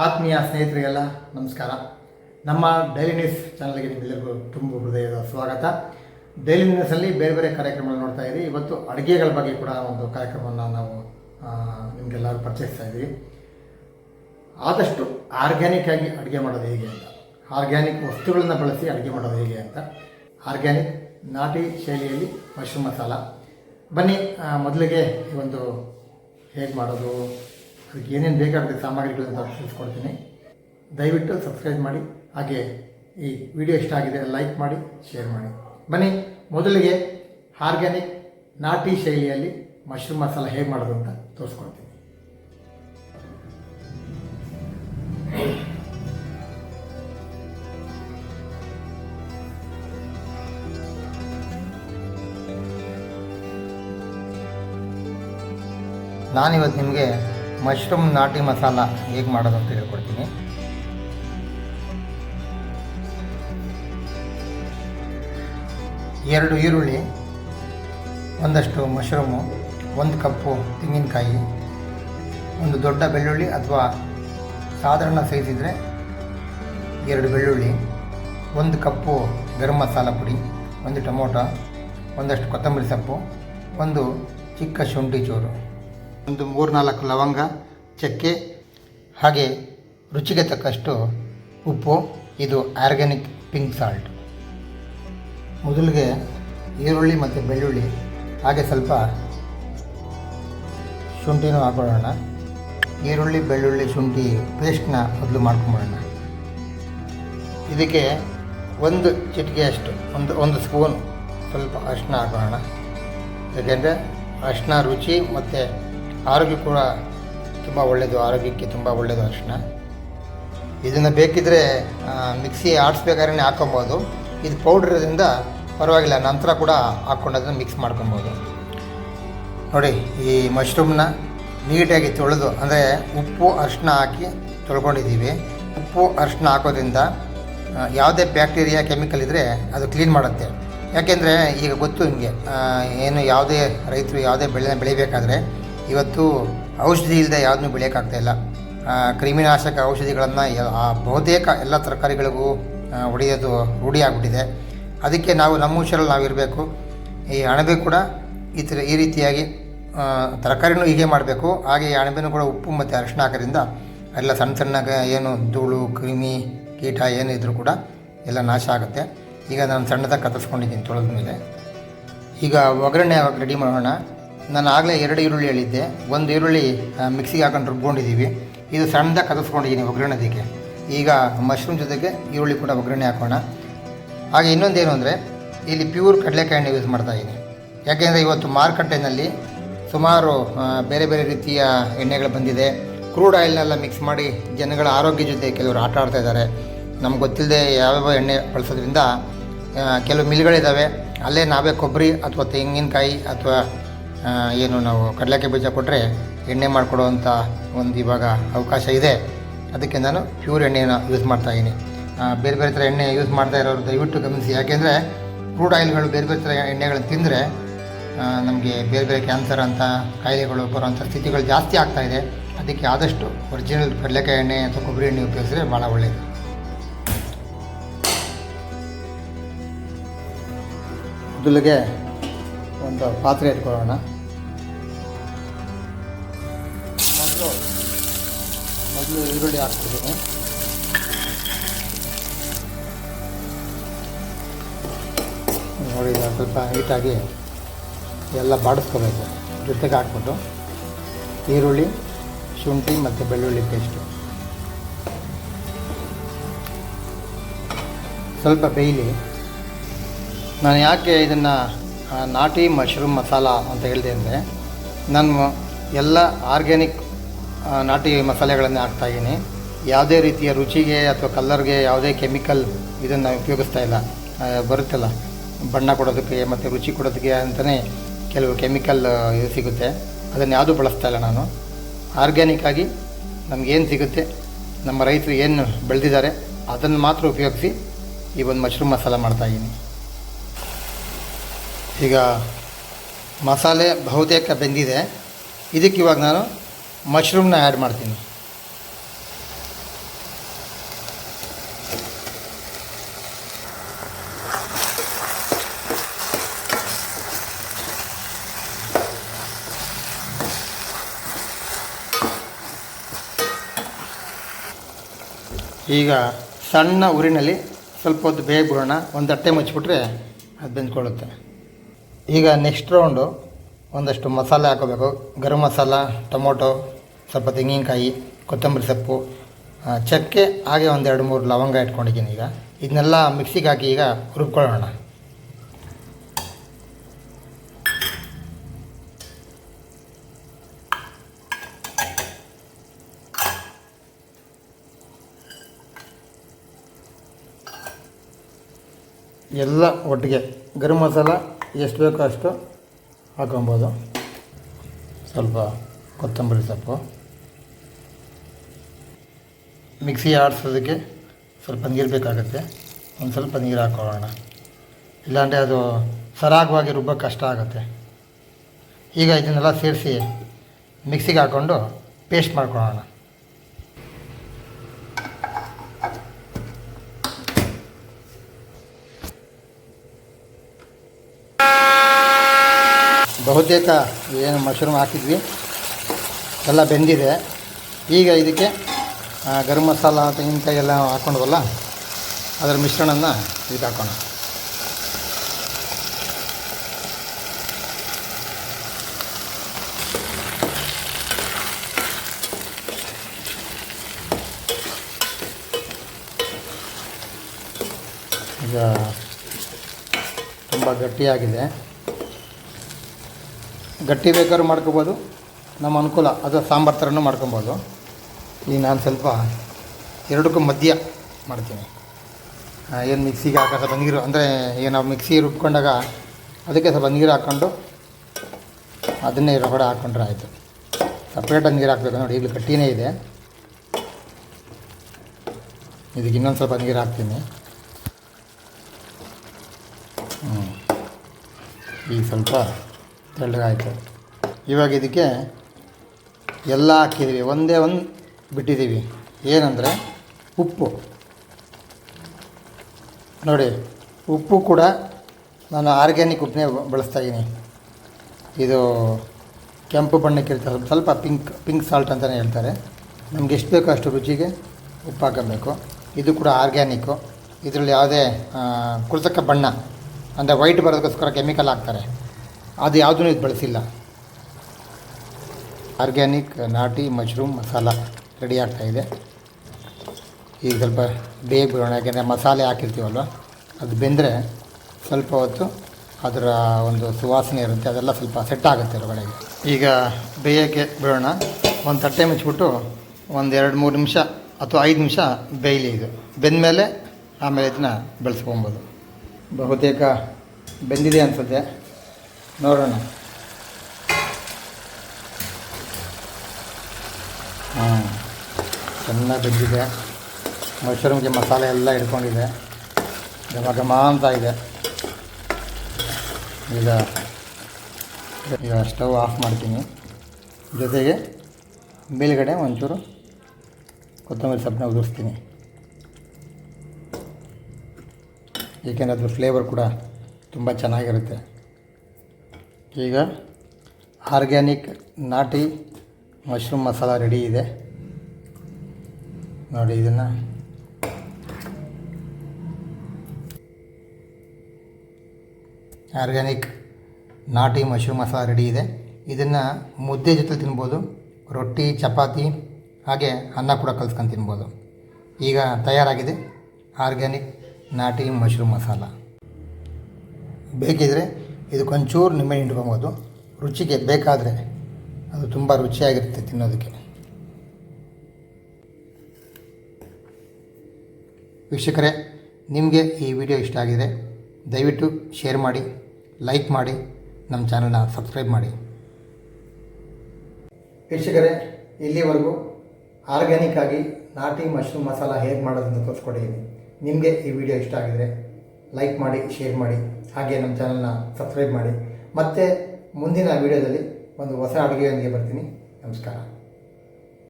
ಆತ್ಮೀಯ ಸ್ನೇಹಿತರಿಗೆಲ್ಲ ನಮಸ್ಕಾರ. ನಮ್ಮ ಡೈಲಿ ನ್ಯೂಸ್ ಚಾನಲ್ಗೆ ನಿಮ್ಮೆಲ್ಲರಿಗೂ ತುಂಬ ಹೃದಯದ ಸ್ವಾಗತ. ಡೈಲಿ ನ್ಯೂಸಲ್ಲಿ ಬೇರೆ ಬೇರೆ ಕಾರ್ಯಕ್ರಮಗಳು ನೋಡ್ತಾ ಇದ್ದೀವಿ ಇವತ್ತು ಅಡುಗೆಗಳ ಬಗ್ಗೆ ಕೂಡ ಒಂದು ಕಾರ್ಯಕ್ರಮವನ್ನು ನಾವು ನಿಮಗೆಲ್ಲರೂ ಪರಿಚಯಿಸ್ತಾ ಇದ್ದೀವಿ ಆದಷ್ಟು ಆರ್ಗ್ಯಾನಿಕ್ ಆಗಿ ಅಡುಗೆ ಮಾಡೋದು ಹೇಗೆ ಅಂತ ಆರ್ಗ್ಯಾನಿಕ್ ವಸ್ತುಗಳನ್ನು ಬಳಸಿ ಅಡುಗೆ ಮಾಡೋದು ಹೇಗೆ ಅಂತ ಆರ್ಗ್ಯಾನಿಕ್ ನಾಟಿ ಶೈಲಿಯಲ್ಲಿ ಮಶ್ರೂಮ್ ಮಸಾಲ. ಬನ್ನಿ ಮೊದಲಿಗೆ ಈ ಒಂದು ಹೇಗೆ ಮಾಡೋದು ಅದಕ್ಕೆ ಏನೇನು ಬೇಕಾಗುತ್ತೆ ಸಾಮಗ್ರಿಗಳನ್ನು ತಿಳಿಸ್ಕೊಡ್ತೀನಿ. ದಯವಿಟ್ಟು ಸಬ್ಸ್ಕ್ರೈಬ್ ಮಾಡಿ, ಹಾಗೆ ಈ ವಿಡಿಯೋ ಇಷ್ಟ ಆಗಿದೆ ಲೈಕ್ ಮಾಡಿ ಶೇರ್ ಮಾಡಿ. ಬನ್ನಿ, ಮೊದಲಿಗೆ ಆರ್ಗ್ಯಾನಿಕ್ ನಾಟಿ ಶೈಲಿಯಲ್ಲಿ ಮಶ್ರೂಮ್ ಮಸಾಲ ಹೇಗೆ ಮಾಡೋದು ಅಂತ ತೋರಿಸ್ಕೊಡ್ತೀನಿ. ನಾನಿವತ್ತು ನಿಮಗೆ ಮಶ್ರೂಮ್ ನಾಟಿ ಮಸಾಲ ಹೇಗೆ ಮಾಡೋದು ಅಂತ ಹೇಳ್ಕೊಡ್ತೀನಿ. ಎರಡು ಈರುಳ್ಳಿ, ಒಂದಷ್ಟು ಮಶ್ರೂಮು, ಒಂದು ಕಪ್ಪು ತೆಂಗಿನಕಾಯಿ, ಒಂದು ದೊಡ್ಡ ಬೆಳ್ಳುಳ್ಳಿ ಅಥವಾ ಸಾಧಾರಣ ಸೈಜ್ ಇದ್ದರೆ ಎರಡು ಬೆಳ್ಳುಳ್ಳಿ, ಒಂದು ಕಪ್ಪು ಗರಂ ಮಸಾಲ ಪುಡಿ, ಒಂದು ಟೊಮೊಟೊ, ಒಂದಷ್ಟು ಕೊತ್ತಂಬರಿ ಸೊಪ್ಪು, ಒಂದು ಚಿಕ್ಕ ಶುಂಠಿ ಚೂರು. ಒಂದು ಮೂರ್ನಾಲ್ಕು ಲವಂಗ, ಚಕ್ಕೆ, ಹಾಗೆ ರುಚಿಗೆ ತಕ್ಕಷ್ಟು ಉಪ್ಪು, ಇದು ಆರ್ಗ್ಯಾನಿಕ್ ಪಿಂಕ್ ಸಾಲ್ಟ್. ಮೊದಲಿಗೆ ಈರುಳ್ಳಿ ಮತ್ತು ಬೆಳ್ಳುಳ್ಳಿ, ಹಾಗೆ ಸ್ವಲ್ಪ ಶುಂಠಿನೂ ಹಾಕೊಳ್ಳೋಣ. ಈರುಳ್ಳಿ, ಬೆಳ್ಳುಳ್ಳಿ, ಶುಂಠಿ ಪೇಸ್ಟ್ನ ಮೊದಲು ಮಾಡ್ಕೊಂಬಿಡೋಣ. ಇದಕ್ಕೆ ಒಂದು ಚಿಟಿಕೆಯಷ್ಟು ಒಂದು ಒಂದು ಸ್ಪೂನ್ ಸ್ವಲ್ಪ ಅರಿಶಿನ ಹಾಕೋಣ ಯಾಕೆಂದರೆ ಅರಿಶಿನ ರುಚಿ ಮತ್ತು ಆರೋಗ್ಯ ಕೂಡ ತುಂಬ ಒಳ್ಳೆಯದು ಆರೋಗ್ಯಕ್ಕೆ ತುಂಬ ಒಳ್ಳೆಯದು ಅರಿಶಿನ. ಇದನ್ನು ಬೇಕಿದ್ದರೆ ಮಿಕ್ಸಿ ಆಡಿಸ್ಬೇಕಾದ್ರೆ ಹಾಕೊಬೋದು. ಇದು ಪೌಡ್ರ್ ಇರೋದ್ರಿಂದ ಪರವಾಗಿಲ್ಲ, ನಂತರ ಕೂಡ ಹಾಕ್ಕೊಂಡು ಅದನ್ನು ಮಿಕ್ಸ್ ಮಾಡ್ಕೊಬೋದು. ನೋಡಿ, ಈ ಮಶ್ರೂಮ್ನ ನೀಟಾಗಿ ತೊಳೆದು, ಅಂದರೆ ಉಪ್ಪು, ಅರಿಶಿನ ಹಾಕಿ ತೊಳ್ಕೊಂಡಿದ್ದೀವಿ. ಉಪ್ಪು, ಅರಿಶಿನ ಹಾಕೋದ್ರಿಂದ ಯಾವುದೇ ಬ್ಯಾಕ್ಟೀರಿಯಾ ಕೆಮಿಕಲ್ ಇದ್ದರೆ ಅದು ಕ್ಲೀನ್ ಮಾಡುತ್ತೆ. ಯಾಕೆಂದರೆ, ಈಗ ಗೊತ್ತು ನಿಮಗೆ ಏನು ಯಾವುದೇ ರೈತರು ಯಾವುದೇ ಬೆಳೆ ಬೆಳಿಬೇಕಾದ್ರೆ ಇವತ್ತು ಔಷಧಿ ಇಲ್ಲದೆ ಯಾವುದನ್ನು ಬೆಳೆಯೋಕ್ಕಾಗ್ತಾಯಿಲ್ಲ ಕ್ರಿಮಿನಾಶಕ ಔಷಧಿಗಳನ್ನು ಬಹುತೇಕ ಎಲ್ಲ ತರಕಾರಿಗಳಿಗೂ ಹೊಡೆಯೋದು ರೂಢಿಯಾಗ್ಬಿಟ್ಟಿದೆ ಅದಕ್ಕೆ ನಾವು ನಮ್ಮ ಹುಷಾರಲ್ಲಿ ನಾವು ಇರಬೇಕು ಈ ಅಣಬೆ ಕೂಡ ಈ ಥರ ಈ ರೀತಿಯಾಗಿ ತರಕಾರಿನೂ ಹೀಗೆ ಮಾಡಬೇಕು. ಹಾಗೆ ಈ ಅಣಬೆನೂ ಕೂಡ ಉಪ್ಪು ಮತ್ತು ಅರಿಶಿನ ಹಾಕೋದ್ರಿಂದ ಎಲ್ಲ ಸಣ್ಣ ಸಣ್ಣ ಏನು ಧೂಳು, ಕ್ರಿಮಿ ಕೀಟ ಏನು ಇದ್ದರೂ ಕೂಡ ಎಲ್ಲ ನಾಶ ಆಗುತ್ತೆ. ಈಗ ನಾನು ಸಣ್ಣದಾಗಿ ಕತ್ತರಿಸ್ಕೊಂಡಿದ್ದೀನಿ ತೊಳೆದ ಮೇಲೆ ಈಗ ಒಗ್ಗರಣೆ ರೆಡಿ ಮಾಡೋಣ? ನಾನು ಆಗಲೇ ಎರಡು ಈರುಳ್ಳಿ ಹೇಳಿದ್ದೆ. ಒಂದು ಈರುಳ್ಳಿ ಮಿಕ್ಸಿಗೆ ಹಾಕೊಂಡು ರುಬ್ಕೊಂಡಿದ್ದೀವಿ. ಇದು ಸಣ್ಣದಾಗಿ ಕತ್ತರಿಸ್ಕೊಂಡಿದ್ದೀನಿ ಒಗ್ಗರಣೆದಕ್ಕೆ. ಈಗ ಮಶ್ರೂಮ್ ಜೊತೆಗೆ ಈರುಳ್ಳಿ ಕೂಡ ಒಗ್ಗರಣೆ ಹಾಕೋಣ. ಹಾಗೆ ಇನ್ನೊಂದೇನು ಅಂದರೆ, ಇಲ್ಲಿ ಪ್ಯೂರ್ ಕಡಲೆಕಾಯನ್ನು ಯೂಸ್ ಮಾಡ್ತಾ ಇದ್ದೀನಿ. ಯಾಕೆಂದರೆ ಇವತ್ತು ಮಾರುಕಟ್ಟೆಯಲ್ಲಿ ಸುಮಾರು ಬೇರೆ ಬೇರೆ ರೀತಿಯ ಎಣ್ಣೆಗಳು ಬಂದಿದೆ. ಕ್ರೂಡ್ ಆಯಿಲ್ನೆಲ್ಲ ಮಿಕ್ಸ್ ಮಾಡಿ ಜನಗಳ ಆರೋಗ್ಯ ಜೊತೆ ಕೆಲವರು ಆಟ ಆಡ್ತಾ ಇದ್ದಾರೆ. ನಮ್ಗೆ ಗೊತ್ತಿಲ್ಲದೆ ಯಾವ್ಯಾವ ಎಣ್ಣೆ ಬಳಸೋದ್ರಿಂದ ಕೆಲವು ಮಿಲ್ಗಳಿದ್ದಾವೆ ಅಲ್ಲೇ ನಾವೇ ಕೊಬ್ಬರಿ ಅಥವಾ ತೆಂಗಿನಕಾಯಿ ಅಥವಾ ಏನು ನಾವು ಕಡಲೆಕಾಯಿ ಬೀಜ ಕೊಟ್ಟರೆ ಎಣ್ಣೆ ಮಾಡಿಕೊಡುವಂಥ ಒಂದು ಇವಾಗ ಅವಕಾಶ ಇದೆ. ಅದಕ್ಕೆ ನಾನು ಪ್ಯೂರ್ ಎಣ್ಣೆನ ಯೂಸ್ ಮಾಡ್ತಾಯಿದ್ದೀನಿ ಬೇರೆ ಬೇರೆ ಥರ ಎಣ್ಣೆ ಯೂಸ್ ಮಾಡ್ತಾ ಇರೋರು ದಯವಿಟ್ಟು ಗಮನಿಸಿ. ಯಾಕೆಂದರೆ ಕ್ರೂಡ್ ಆಯಿಲ್ಗಳು ಬೇರೆ ಬೇರೆ ಥರ ಎಣ್ಣೆಗಳನ್ನು ತಿಂದರೆ ನಮಗೆ ಬೇರೆ ಬೇರೆ ಕ್ಯಾನ್ಸರ್ ಅಂತ, ಕಾಯಿಲೆಗಳು ಬರುವಂಥ ಸ್ಥಿತಿಗಳು ಜಾಸ್ತಿ ಆಗ್ತಾಯಿದೆ ಅದಕ್ಕೆ ಆದಷ್ಟು ಒರಿಜಿನಲ್ ಕಡಲೆಕಾಯಿ ಎಣ್ಣೆ ಅಥವಾ ಕೊಬ್ಬರಿ ಎಣ್ಣೆ ಉಪಯೋಗಿಸಿದ್ರೆ ಭಾಳ ಒಳ್ಳೆಯದು ಮೊದಲಿಗೆ ಒಂದು ಪಾತ್ರೆ ಇಟ್ಕೊಳ್ಳೋಣ. ಈರುಳ್ಳಿ ಹಾಕ್ತಿದ್ದೀನಿ ನೋಡಿ ಸ್ವಲ್ಪ ನೀಟಾಗಿ ಎಲ್ಲ ಬಾಡಿಸ್ಕೋಬೇಕು. ಜೊತೆಗೆ ಹಾಕ್ಬಿಟ್ಟು ಈರುಳ್ಳಿ, ಶುಂಠಿ ಮತ್ತು ಬೆಳ್ಳುಳ್ಳಿ ಪೇಸ್ಟು ಸ್ವಲ್ಪ ಬೇಯಲಿ. ನಾನು ಯಾಕೆ ಇದನ್ನು ನಾಟಿ ಮಶ್ರೂಮ್ ಮಸಾಲ ಅಂತ ಹೇಳಿದೆ ಅಂದರೆ ನಾನು ಎಲ್ಲ ಆರ್ಗ್ಯಾನಿಕ್ ನಾಟಿ ಮಸಾಲೆಗಳನ್ನೇ ಹಾಕ್ತಾಯಿದ್ದೀನಿ ಯಾವುದೇ ರೀತಿಯ ರುಚಿಗೆ ಅಥವಾ ಕಲ್ಲರ್ಗೆ ಯಾವುದೇ ಕೆಮಿಕಲ್ ಇದನ್ನು ಉಪಯೋಗಿಸ್ತಾ ಇಲ್ಲ. ಬರುತ್ತಲ್ಲ. ಬಣ್ಣ ಕೊಡೋದಕ್ಕೆ ಮತ್ತು ರುಚಿ ಕೊಡೋದಕ್ಕೆ ಅಂತಲೇ ಕೆಲವು ಕೆಮಿಕಲ್ ಇದು ಸಿಗುತ್ತೆ. ಅದನ್ನು ಯಾವುದೂ ಬಳಸ್ತಾ ಇಲ್ಲ ನಾನು. ಆರ್ಗ್ಯಾನಿಕ್ಕಾಗಿ ನಮಗೇನು ಸಿಗುತ್ತೆ, ನಮ್ಮ ರೈತರು ಏನು ಬೆಳೆದಿದ್ದಾರೆ, ಅದನ್ನು ಮಾತ್ರ ಉಪಯೋಗಿಸಿ ಈ ಒಂದು ಮಶ್ರೂಮ್ ಮಸಾಲ ಮಾಡ್ತಾಯಿದ್ದೀನಿ ಈಗ ಮಸಾಲೆ ಬಹುತೇಕ ಬೆಂದಿದೆ. ಇದಕ್ಕೆ ಇವಾಗ ನಾನು ಮಶ್ರೂಮ್ನ ಆ್ಯಡ್ ಮಾಡ್ತೀನಿ. ಈಗ ಸಣ್ಣ ಊರಿನಲ್ಲಿ ಸ್ವಲ್ಪ ಹೊತ್ತು ಬೇಗ ಬಿಡೋಣ. ಒಂದು ತಟ್ಟೆ ಮುಚ್ಚಿಬಿಟ್ರೆ ಅದು ಬೆಂದ್ಕೊಳ್ಳುತ್ತೆ. ಈಗ ನೆಕ್ಸ್ಟ್ ರೌಂಡು ಒಂದಷ್ಟು ಮಸಾಲೆ ಹಾಕೋಬೇಕು. ಗರಂ ಮಸಾಲ, ಟೊಮೊಟೊ ಸ್ವಲ್ಪ ತೆಂಗಿನಕಾಯಿ, ಕೊತ್ತಂಬರಿ ಸೊಪ್ಪು ಚಕ್ಕೆ, ಹಾಗೆ ಎರಡು ಮೂರು ಲವಂಗ ಇಟ್ಕೊಂಡಿದ್ದೀನಿ ಈಗ. ಇದನ್ನೆಲ್ಲ ಮಿಕ್ಸಿಗೆ ಹಾಕಿ ಈಗ ರುಬ್ಕೊಳ್ಳೋಣ. ಎಲ್ಲ ಒಟ್ಟಿಗೆ ಗರಂ ಮಸಾಲ, ಎಷ್ಟು ಬೇಕೋ ಅಷ್ಟು ಹಾಕೊಬೋದು ಸ್ವಲ್ಪ ಕೊತ್ತಂಬರಿ ಸೊಪ್ಪು. ಮಿಕ್ಸಿ ಆಡಿಸೋದಕ್ಕೆ ಸ್ವಲ್ಪ ನೀರು ಬೇಕಾಗುತ್ತೆ. ಒಂದು ಸ್ವಲ್ಪ ನೀರು ಹಾಕೊಳ್ಳೋಣ. ಇಲ್ಲಾಂದರೆ ಅದು ಸರಾಗವಾಗಿ ರುಬ್ಬೋ ಕಷ್ಟ ಆಗುತ್ತೆ. ಈಗ ಇದನ್ನೆಲ್ಲ ಸೇರಿಸಿ ಮಿಕ್ಸಿಗೆ ಹಾಕ್ಕೊಂಡು ಪೇಸ್ಟ್ ಮಾಡ್ಕೊಳ್ಳೋಣ. ಬಹುತೇಕ ಏನು ಮಶ್ರೂಮ್ ಹಾಕಿದ್ವಿ. ಎಲ್ಲ ಬೆಂದಿದೆ. ಈಗ ಇದಕ್ಕೆ ಗರಂ ಮಸಾಲ ತೆಂಗಿನಕಾಯಿ ಎಲ್ಲ ಹಾಕೊಂಡ್ವಲ್ಲ, ಅದರ ಮಿಶ್ರಣನ ಇದು ಹಾಕೋಣ. ಈಗ ತುಂಬ ಗಟ್ಟಿಯಾಗಿದೆ. ಗಟ್ಟಿ ಬೇಕಾದ್ರೂ ಮಾಡ್ಕೋಬೋದು, ನಮ್ಮ ಅನುಕೂಲ, ಅದು ಸಾಂಬಾರು ಥರನೂ ಮಾಡ್ಕೊಬೋದು. ಈಗ ನಾನು ಸ್ವಲ್ಪ ಎರಡಕ್ಕೂ ಮಧ್ಯ ಮಾಡ್ತೀನಿ. ಏನು ಮಿಕ್ಸಿಗೆ ಹಾಕೋ ಸ್ವಲ್ಪ ನೀರು, ಅಂದರೆ ಏನು ಮಿಕ್ಸಿ ರುಬ್ಕೊಂಡಾಗ ಅದಕ್ಕೆ ಸ್ವಲ್ಪ ನೀರು ಹಾಕ್ಕೊಂಡು ಅದನ್ನೇ ರಗಡೆ ಹಾಕ್ಕೊಂಡ್ರೆ ಆಯಿತು. ಸಪ್ರೇಟಾಗಿ ನೀರು ಹಾಕಬೇಕು ನೋಡಿ ಈಗಲೂ ಕಟ್ಟಿನೇ ಇದೆ. ಇದಕ್ಕೆ ಇನ್ನೊಂದು ಸ್ವಲ್ಪ ನೀರು ಹಾಕ್ತೀನಿ. ಹ್ಞೂ ಈಗ ಸ್ವಲ್ಪ ತೆಳ್ಳಗಾಯಿತು. ಇವಾಗ ಇದಕ್ಕೆ ಎಲ್ಲ ಹಾಕಿದ್ವಿ. ಒಂದೇ ಒಂದು ಬಿಟ್ಟಿದ್ದೀವಿ. ಏನಂದರೆ ಉಪ್ಪು. ನೋಡಿ, ಉಪ್ಪು ಕೂಡ ನಾನು ಆರ್ಗ್ಯಾನಿಕ್ ಉಪ್ಪನ್ನೇ ಬಳಸ್ತಾ ಇದ್ದೀನಿ. ಇದು ಕೆಂಪು ಬಣ್ಣಕ್ಕೆ ಇರ್ತದೆ ಸ್ವಲ್ಪ- ಸ್ವಲ್ಪ ಪಿಂಕ್ ಪಿಂಕ್ ಸಾಲ್ಟ್ ಅಂತಲೇ ಹೇಳ್ತಾರೆ. ನಮ್ಗೆ ಎಷ್ಟು ಬೇಕೋ ಅಷ್ಟು ರುಚಿಗೆ ಉಪ್ಪು ಹಾಕಬೇಕು. ಇದು ಕೂಡ ಆರ್ಗ್ಯಾನಿಕ್ಕು ಇದರಲ್ಲಿ ಯಾವುದೇ ಕೃತಕ ಬಣ್ಣ, ಅಂದರೆ ವೈಟ್ ಬರೋದಕ್ಕೋಸ್ಕರ ಕೆಮಿಕಲ್ ಹಾಕ್ತಾರೆ. ಅದು ಯಾವುದೂ ಇದು ಬಳಸಿಲ್ಲ. ಆರ್ಗ್ಯಾನಿಕ್, ನಾಟಿ, ಮಶ್ರೂಮ್, ಮಸಾಲ. ರೆಡಿ ಆಗ್ತಾಯಿದೆ ಈಗ ಸ್ವಲ್ಪ ಬೇಗ ಬಿಡೋಣ, ಯಾಕೆಂದರೆ ಮಸಾಲೆ ಹಾಕಿರ್ತೀವಲ್ವ? ಅದು ಬೆಂದರೆ ಸ್ವಲ್ಪ ಹೊತ್ತು ಅದರ ಒಂದು ಸುವಾಸನೆ ಇರುತ್ತೆ, ಅದೆಲ್ಲ ಸ್ವಲ್ಪ ಸೆಟ್ ಆಗುತ್ತೆ ಹೊರಗಡೆಗೆ ಈಗ ಬೇಯೋಕ್ಕೆ ಬಿಡೋಣ. ಒಂದು ತಟ್ಟೆ ಮುಚ್ಚಿಬಿಟ್ಟು ಒಂದು ಎರಡು ಮೂರು ನಿಮಿಷ ಅಥವಾ ಐದು ನಿಮಿಷ ಬೇಯಲಿ ಇದು. ಬೆಂದಮೇಲೆ ಆಮೇಲೆ ಇದನ್ನ ಬೆಳೆಸ್ಕೊಬೋದು. ಬಹುತೇಕ ಬೆಂದಿದೆ ಅನಿಸುತ್ತೆ. ನೋಡೋಣ. ಚೆನ್ನಾಗಿ ಬೆಂದಿದೆ. ಮಶ್ರೂಮ್ಗೆ ಮಸಾಲೆ ಎಲ್ಲ ಹಿಡ್ಕೊಂಡಿದೆ. ಘಮ ಘಮ ಅಂತ ಇದೆ. ಈಗ ಈಗ ಸ್ಟವ್ ಆಫ್ ಮಾಡ್ತೀನಿ. ಜೊತೆಗೆ ಮೇಲುಗಡೆ ಒಂಚೂರು ಕೊತ್ತಂಬರಿ ಸೊಪ್ಪನ್ನ ಉದುರಿಸ್ತೀನಿ. ಏಕೆಂದರೆ ಅದ್ರ ಫ್ಲೇವರ್ ಕೂಡ ತುಂಬ ಚೆನ್ನಾಗಿರುತ್ತೆ. ಈಗ ಆರ್ಗ್ಯಾನಿಕ್ ನಾಟಿ ಮಶ್ರೂಮ್ ಮಸಾಲ ರೆಡಿ ಇದೆ. ನೋಡಿ ಇದನ್ನು. ಆರ್ಗ್ಯಾನಿಕ್ ನಾಟಿ ಮಶ್ರೂಮ್ ಮಸಾಲ ರೆಡಿ ಇದೆ. ಇದನ್ನು ಮುದ್ದೆ ಜೊತೆ ತಿನ್ಬೋದು. ರೊಟ್ಟಿ, ಚಪಾತಿ, ಹಾಗೆ ಅನ್ನ ಕೂಡ ಕಲ್ಸ್ಕೊಂಡು ತಿನ್ಬೋದು. ಈಗ ತಯಾರಾಗಿದೆ ಆರ್ಗ್ಯಾನಿಕ್ ನಾಟಿ ಮಶ್ರೂಮ್ ಮಸಾಲ ಬೇಕಿದ್ರೆ ಇದಕ್ಕೊಂಚೂರು ನಿಂಬೆ ಇಟ್ಕೊಬೋದು. ರುಚಿಗೆ ಬೇಕಾದರೆ ಅದು ತುಂಬ ರುಚಿಯಾಗಿರುತ್ತೆ ತಿನ್ನೋದಕ್ಕೆ. ವೀಕ್ಷಕರೇ, ನಿಮಗೆ ಈ ವಿಡಿಯೋ ಇಷ್ಟ ಆಗಿದೆ, ದಯವಿಟ್ಟು ಶೇರ್ ಮಾಡಿ, ಲೈಕ್ ಮಾಡಿ, ನಮ್ಮ ಚಾನಲ್ನ ಸಬ್ಸ್ಕ್ರೈಬ್ ಮಾಡಿ. ವೀಕ್ಷಕರೇ, ಇಲ್ಲಿವರೆಗೂ ಆರ್ಗ್ಯಾನಿಕ್ ಆಗಿ ನಾಟಿ ಮಶ್ರೂಮ್ ಮಸಾಲ ಹೇಗೆ ಮಾಡೋದನ್ನು ತೋರಿಸ್ಕೊಟ್ಟಿದ್ದೀನಿ. ನಿಮಗೆ ಈ ವಿಡಿಯೋ ಇಷ್ಟ ಆಗಿದರೆ ಲೈಕ್ ಮಾಡಿ, ಶೇರ್ ಮಾಡಿ, ಹಾಗೆ ನಮ್ಮ ಚಾನಲ್ನ ಸಬ್ಸ್ಕ್ರೈಬ್ ಮಾಡಿ. ಮತ್ತು ಮುಂದಿನ ವಿಡಿಯೋದಲ್ಲಿ ಒಂದು ಹೊಸ ಅಡುಗೆಯೊಂದಿಗೆ ಬರ್ತೀನಿ. ನಮಸ್ಕಾರ.